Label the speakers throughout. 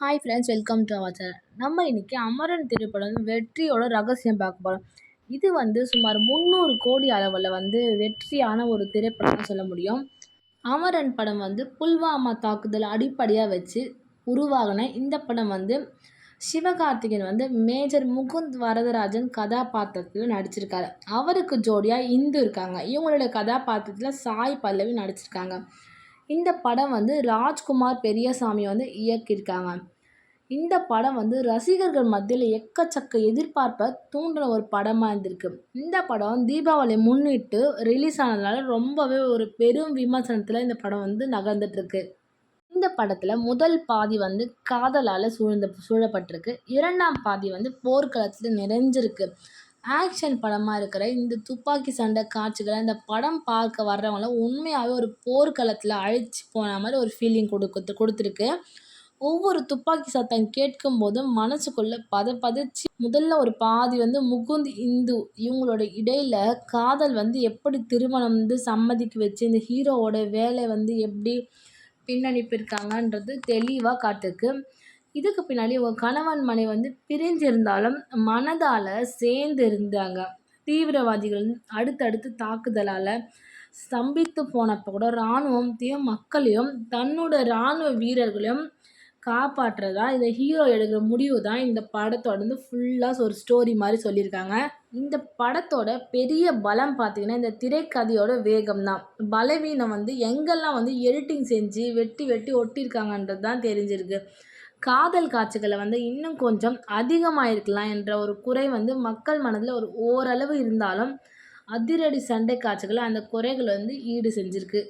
Speaker 1: Hi friends welcome to our channel நம்ம இன்னைக்கு அமரன் திரைப்படம் வந்து வெற்றியோட ரகசியம் பார்க்க போகிறோம் இது வந்து சுமார் முந்நூறு கோடி அளவில் வந்து வெற்றியான ஒரு திரைப்படம் சொல்ல முடியும். அமரன் படம் வந்து புல்வாமா தாக்குதல் அடிப்படையாக வச்சு உருவாகின இந்த படம் வந்து சிவகார்த்திகேயன் வந்து மேஜர் முகுந்த் வரதராஜன் கதாபாத்திரத்தில் நடிச்சிருக்காரு. அவருக்கு ஜோடியாக இந்து இருக்காங்க. இவங்களோட கதாபாத்திரத்தில் சாய் பல்லவி நடிச்சிருக்காங்க. இந்த படம் வந்து ராஜ்குமார் பெரியசாமி வந்து இயக்கியிருக்காங்க. இந்த படம் வந்து ரசிகர்கள் மத்தியில் எக்கச்சக்க எதிர்பார்ப்பை தூண்டின ஒரு படமாக இருந்திருக்கு. இந்த படம் தீபாவளி முன்னிட்டு ரிலீஸ் ஆனதுனால ரொம்பவே ஒரு பெரும் விமர்சனத்தில் இந்த படம் வந்து நகர்ந்துட்டுருக்கு. இந்த படத்தில் முதல் பாதி வந்து காதலால் சூழ்ந்த சூழப்பட்டிருக்கு. இரண்டாம் பாதி வந்து போர்க்களத்தில் நிறைஞ்சிருக்கு. ஆக்ஷன் படமாக இருக்கிற இந்த துப்பாக்கி சண்டை காட்சிகளை இந்த படம் பார்க்க வர்றவங்களாம் உண்மையாகவே ஒரு போர்க்களத்தில் அழைச்சி போன மாதிரி ஒரு ஃபீலிங் கொடுக்குது கொடுத்துருக்கு. ஒவ்வொரு துப்பாக்கி சத்தம் கேட்கும் போதும் மனசுக்குள்ளே பத பதச்சி முதல்ல ஒரு பாதி வந்து முகுந்த் இந்து இவங்களோட இடையில காதல் வந்து எப்படி திருமணம் வந்து சம்மதிக்க வச்சு இந்த ஹீரோவோட வேலை வந்து எப்படி பின்னணிப்பிருக்காங்கன்றது தெளிவாக காட்டுக்கு இதுக்கு பின்னாடி உங்கள் கணவன் மனைவி வந்து பிரிஞ்சிருந்தாலும் மனதால் சேர்ந்து இருந்தாங்க. தீவிரவாதிகள் அடுத்தடுத்து தாக்குதலால் ஸ்தம்பித்து போனப்போ கூட இராணுவத்தையும் மக்களையும் தன்னோட இராணுவ வீரர்களையும் காப்பாற்றுறதா இந்த ஹீரோ எடுக்கிற முடிவு தான் இந்த படத்தோட வந்து ஃபுல்லாக ஒரு ஸ்டோரி மாதிரி சொல்லியிருக்காங்க. இந்த படத்தோட பெரிய பலம் பார்த்திங்கன்னா இந்த திரைக்கதையோட வேகம் தான் பலவீனம் வந்து எங்கெல்லாம் வந்து எடிட்டிங் செஞ்சு வெட்டி வெட்டி ஒட்டியிருக்காங்கன்றது தான் தெரிஞ்சிருக்கு. காதல் காட்சிகளை வந்து இன்னும் கொஞ்சம் அதிகமாயிருக்கலாம் என்ற ஒரு குறை வந்து மக்கள் மனதில் ஒரு ஓரளவு இருந்தாலும் அதிரடி சண்டை காட்சிகளை அந்த குறைகள் வந்து ஈடு செஞ்சுருக்கு.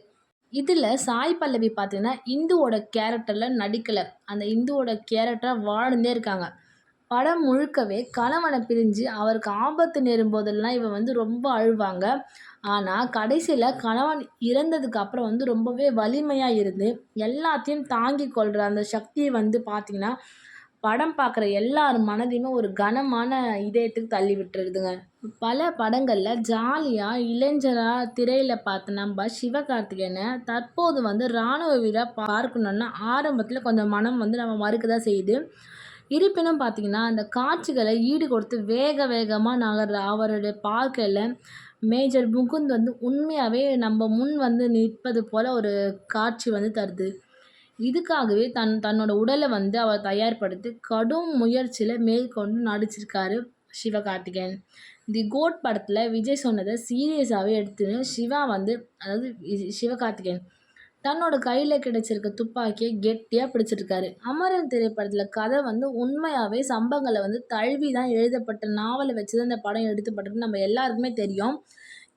Speaker 1: இதில் சாய் பல்லவி பார்த்தீங்கன்னா இந்துவோட கேரக்டரில் நடிக்கலை. அந்த இந்துவோட கேரக்டராக வாழ்ந்தே இருக்காங்க. படம் முழுக்கவே கணவனை பிரிஞ்சு அவருக்கு ஆபத்து நேரும் போதெல்லாம் இவன் வந்து ரொம்ப அழுவாங்க. ஆனால் கடைசியில் கணவன் இறந்ததுக்கு அப்புறம் வந்து ரொம்பவே வலிமையாக இருந்து எல்லாத்தையும் தாங்கி கொள்கிற அந்த சக்தியை வந்து பார்த்திங்கன்னா படம் பார்க்குற எல்லார் மனதையுமே ஒரு கனமான இதயத்துக்கு தள்ளி விட்டுருதுங்க. பல படங்களில் ஜாலியாக இளைஞராக திரையில் பார்த்த நம்ம சிவகார்த்திகேயனை தற்போது வந்து இராணுவ வீரர் பார்க்கணுன்னா ஆரம்பத்தில் கொஞ்சம் மனம் வந்து நம்ம மறுக்க தான் செய்யுது. இருப்பினும் பார்த்திங்கன்னா அந்த காட்சிகளை ஈடு கொடுத்து வேக வேகமாக நகர்ற அவருடைய பார்க்கையில் மேஜர் முகுந்த் வந்து உண்மையாகவே நம்ம முன் வந்து நிற்பது போல் ஒரு காட்சி வந்து தருது. இதுக்காகவே தன் தன்னோட உடலை வந்து அவர் தயார்படுத்தி கடும் முயற்சியில் மேற்கொண்டு நடிச்சிருக்காரு சிவகார்த்திகேயன். தி கோட் படத்தில் விஜய் சொன்னதை சீரியஸாகவே எடுத்துன்னு சிவா வந்து அதாவது சிவகார்த்திகேயன் தன்னோட கையில் கிடைச்சிருக்க துப்பாக்கியை கெட்டியாக பிடிச்சிருக்காரு. அமரன் திரைப்படத்தில் கதை வந்து உண்மையாகவே சம்பவங்களை வந்து தழுவி தான் எழுதப்பட்ட நாவலை வச்சு தான் இந்த படம் எடுத்துப்பட்டது நம்ம எல்லாருக்குமே தெரியும்.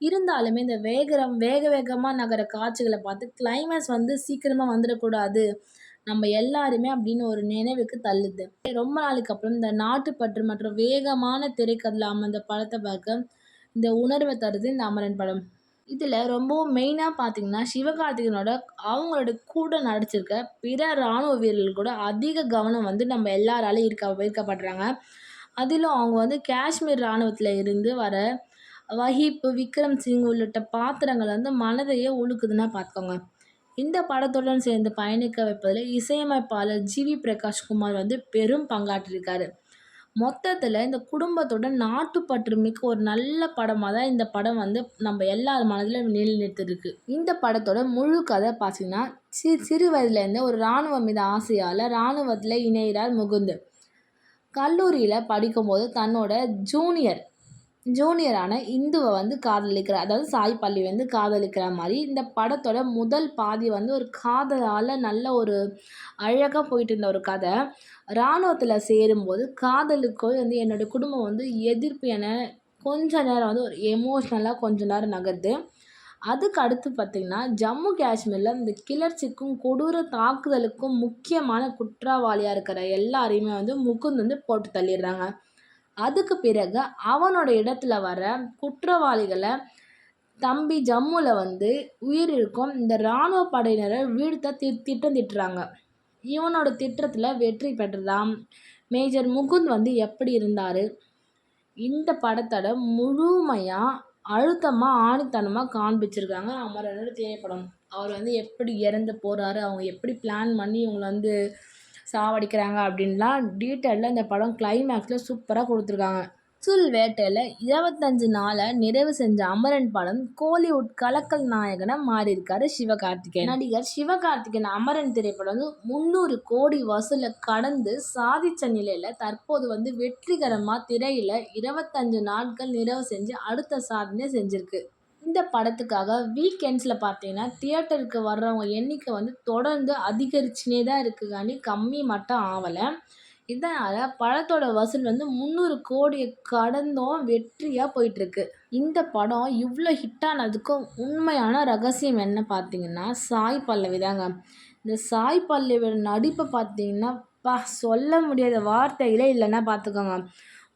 Speaker 1: இருந்தாலுமே இந்த வேகரம் வேக வேகமாக நகர காட்சிகளை பார்த்து கிளைமேக்ஸ் வந்து சீக்கிரமாக வந்துடக்கூடாது. நம்ம எல்லாருமே அப்படின்னு ஒரு நினைவுக்கு தள்ளுது. ரொம்ப நாளுக்கு அப்புறம் இந்த நாட்டுப்பற்று மற்றும் வேகமான திரைக்கதில் அமர்ந்த படத்தை பார்க்க இந்த உணர்வை தருது இந்த அமரன் படம். இதில் ரொம்பவும் மெயினாக பார்த்தீங்கன்னா சிவகார்த்திகேயனோட அவங்களோட கூட நடிச்சிருக்க பிற இராணுவ வீரர்கள் கூட அதிக கவனம் வந்து நம்ம எல்லாராலையும் இருக்க ஈர்க்கப்படுறாங்க. அதிலும் அவங்க வந்து காஷ்மீர் இராணுவத்தில் இருந்து வர வஹீப் விக்ரம் சிங் உள்ளிட்ட பாத்திரங்கள் வந்து மனதையே உழுக்குதுன்னா பார்த்துக்கோங்க இந்த படத்துடன் சேர்ந்து பயணிக்க வைப்பதில் இசையமைப்பாளர் ஜி வி பிரகாஷ் குமார் வந்து பெரும் பங்காற்றிருக்காரு. மொத்தத்தில் இந்த குடும்பத்துடன் நாட்டுப்பற்று மிக்க ஒரு நல்ல படமாக தான் இந்த படம் வந்து நம்ம எல்லார் மனதிலும் நிலைநிறுத்திருக்கு. இந்த படத்தோட முழு கதை பார்த்தீங்கன்னா சி சிறு வயதுலேருந்து ஒரு இராணுவ மீது ஆசையால் இராணுவத்தில் இணைகிறார் முகுந்து. கல்லூரியில் படிக்கும்போது தன்னோட ஜூனியர் ஜூனியரான இந்துவை வந்து காதலிக்கிற அதாவது சாய் பல்லவி வந்து காதலிக்கிற மாதிரி இந்த படத்தோட முதல் பாதி வந்து ஒரு காதலால் நல்ல ஒரு அழகாக போயிட்டு இருந்த ஒரு கதை. இராணுவத்தில் சேரும்போது காதலுக்கு வந்து என்னோடய குடும்பம் வந்து எதிர்ப்பு என கொஞ்ச நேரம் வந்து ஒரு எமோஷ்னலாக கொஞ்ச நேரம் நகருது. அதுக்கு அடுத்து பார்த்திங்கன்னா ஜம்மு காஷ்மீரில் இந்த கிளர்ச்சிக்கும் கொடூர தாக்குதலுக்கும் முக்கியமான குற்றவாளியாக இருக்கிற எல்லாரையுமே வந்து முகுந்த் வந்து போட்டு தள்ளிடுறாங்க. அதுக்கு பிறகு அவனோட இடத்துல வர குற்றவாளிகளை தம்பி ஜம்முவில் வந்து உயிரிழக்கும். இந்த இராணுவ படையினரை வீழ்த்த தி திட்டம் திட்டுறாங்க. இவனோட திட்டத்தில் வெற்றி பெற்றதாம். மேஜர் முகுந்த் வந்து எப்படி இருந்தார்? இந்த படத்தோட முழுமையாக அழுத்தமாக ஆணித்தனமாக காண்பிச்சிருக்காங்க. அமரனோட திரைப்படம். அவர் வந்து எப்படி இறந்து போகிறாரு அவங்க எப்படி பிளான் பண்ணி இவங்களை வந்து சாவடிக்கிறாங்க அப்படின்லாம் டீட்டெயிலில் இந்த படம் கிளைமேக்ஸில் சூப்பராக கொடுத்துருக்காங்க. சுல் வேட்டையில் இருபத்தஞ்சு நாளை நிறைவு செஞ்ச அமரன் படம் கோலிவுட் கலக்கல் நாயகனாக மாறியிருக்காரு சிவகார்த்திகேயன். நடிகர் சிவகார்த்திகேயன் அமரன் திரைப்படம் வந்து முந்நூறு கோடி வசூலை கடந்து சாதித்த நிலையில் தற்போது வந்து வெற்றிகரமாக திரையில் இருபத்தஞ்சு நாட்கள் நிறைவு செஞ்சு அடுத்த சாதனை செஞ்சுருக்கு. இந்த படத்துக்காக வீக்கெண்ட்ஸில் பார்த்தீங்கன்னா தியேட்டருக்கு வர்றவங்க எண்ணிக்கை வந்து தொடர்ந்து அதிகரிச்சுனே தான் இருக்குக்காண்டி கம்மி மட்டும் ஆகலை இதனால் படத்தோட வசூல் வந்து முந்நூறு கோடியை கடந்தும் வெற்றியாக போயிட்டுருக்கு. இந்த படம் இவ்வளோ ஹிட் ஆனதுக்கும் உண்மையான ரகசியம் என்ன பார்த்தீங்கன்னா சாய் பல்லவி தாங்க இந்த சாய் பல்லவியோட நடிப்பை பார்த்தீங்கன்னா பா சொல்ல முடியாத வார்த்தைகளே இல்லைன்னா பார்த்துக்கோங்க.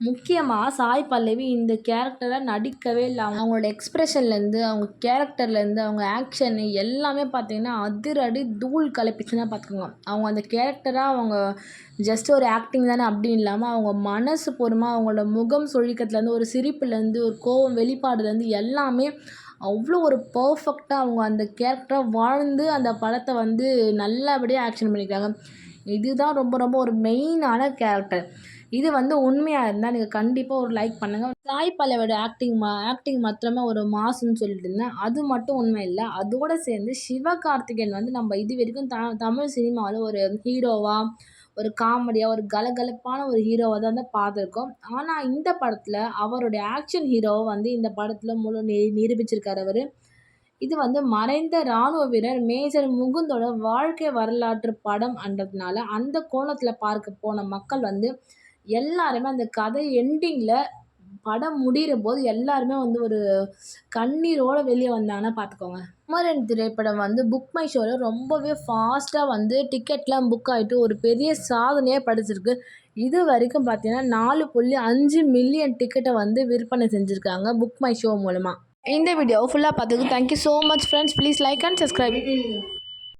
Speaker 1: முக்கியமாக சாய் பல்லவி இந்த கேரக்டரை நடிக்கவே இல்லை. அவங்களோட எக்ஸ்ப்ரெஷன்லேருந்து அவங்க கேரக்டர்லேருந்து அவங்க ஆக்ஷனு எல்லாமே பார்த்தீங்கன்னா அதிரடி தூள் கலப்பிச்சுன்னா பார்த்துக்கோங்க அவங்க அந்த கேரக்டராக அவங்க ஜஸ்ட் ஒரு ஆக்டிங் தானே அப்படின்னு இல்லாமல் அவங்க மனசு பூர்வமாக அவங்களோட முகம் சுழிக்கிறதுலேருந்து ஒரு சிரிப்புலேருந்து ஒரு கோவம் வெளிப்பாடுலேருந்து எல்லாமே அவ்வளோ ஒரு பர்ஃபெக்டாக அவங்க அந்த கேரக்டராக வாழ்ந்து அந்த படத்தை வந்து நல்லபடியாக ஆக்ஷன் பண்ணியிருக்காங்க இதுதான் ரொம்ப ரொம்ப ஒரு மெயினான கேரக்டர் இது வந்து உண்மையாக இருந்தால் நீங்கள் கண்டிப்பாக ஒரு லைக் பண்ணுங்கள் சாய் பல்லவியோட ஆக்டிங் மா ஆக்டிங் மாத்திரமே ஒரு மாசுன்னு சொல்லிட்டு இருந்தேன். அது மட்டும் உண்மை இல்லை. அதோடு சேர்ந்து சிவகார்த்திகேயன் வந்து நம்ம இது வரைக்கும் த தமிழ் சினிமாவில் ஒரு ஹீரோவாக ஒரு காமெடியாக ஒரு கலகலப்பான ஒரு ஹீரோவாக தான் வந்து பார்த்துருக்கோம். ஆனால் இந்த படத்தில் அவருடைய ஆக்ஷன் ஹீரோவை வந்து இந்த படத்தில் முழு நி நிரூபிச்சிருக்கார் அவர். இது வந்து மறைந்த இராணுவ வீரர் மேஜர் முகுந்தோட வாழ்க்கை வரலாற்று படம் அன்றதுனால அந்த கோணத்தில் பார்க்க போன மக்கள் வந்து எல்லாருமே அந்த கதை எண்டிங்கில் படம் முடிகிற போது எல்லாருமே வந்து ஒரு கண்ணீரோடு வெளியே வந்தாங்கன்னா பார்த்துக்கோங்க குமரன் திரைப்படம் வந்து புக் மை ஷோவில் ரொம்பவே ஃபாஸ்ட்டாக வந்து டிக்கெட்லாம் புக் ஆகிட்டு ஒரு பெரிய சாதனையாக படிச்சிருக்கு. இது வரைக்கும் பார்த்தீங்கன்னா நாலு புள்ளி அஞ்சு மில்லியன் டிக்கெட்டை வந்து விற்பனை செஞ்சுருக்காங்க புக் மை ஷோ மூலமாக இந்த வீடியோ ஃபுல்லாக பார்த்ததுக்கு thank you so much friends please like and subscribe